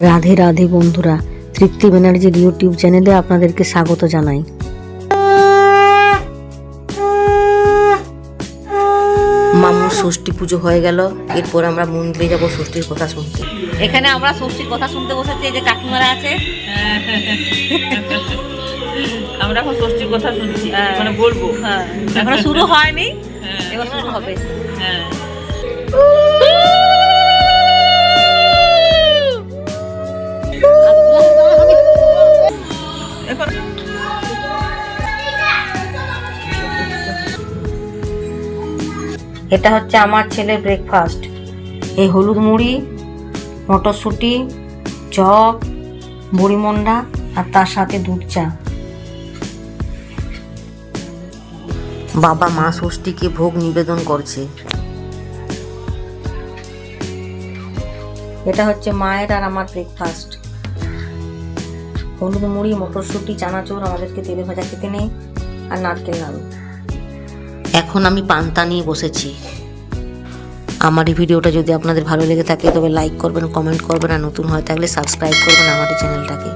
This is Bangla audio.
রাধে রাধে বন্ধুরা তৃপ্তি ব্যানার্জির ইউটিউব চ্যানেলে আপনাদেরকে স্বাগত জানাই। মামুর ষষ্ঠী পুজো হয়ে গেল এরপর আমরা মন্দিরে যাব ষষ্ঠীর কথা শুনতে। এখানে আমরা ষষ্ঠীর কথা শুনতে বসেছি যে কাকিমারা আছে। আমরা এখন ষষ্ঠীর কথা শুনছি। মানে বলব। হ্যাঁ। এখনও শুরু হয়নি হ্যাঁ। এবার শুরু হবে। হ্যাঁ। এটা হচ্ছে আমার ছেলের ব্রেকফাস্ট এই হলুদ মুড়ি মটরশুঁটি চপ বড়িমন্ডা আর তার সাথে দুধ চা। বাবা মা ষষ্ঠীকে ভোগ নিবেদন করছে। এটা হচ্ছে মায়ের আর আমার ব্রেকফাস্ট হলুদ মুড়ি, মটরশুঁটি, চানাচুর আমাদেরকে তেলে ভাজা খেতে নেই আর নারকেল নাড়ু এখন আমি পান্তা নিয়ে বসেছি। আমার এই ভিডিওটা যদি আপনাদের ভালো লেগে থাকে তবে লাইক করবেন কমেন্ট করবেন আর নতুন হয়ে থাকলে সাবস্ক্রাইব করবেন আমার চ্যানেলটাকে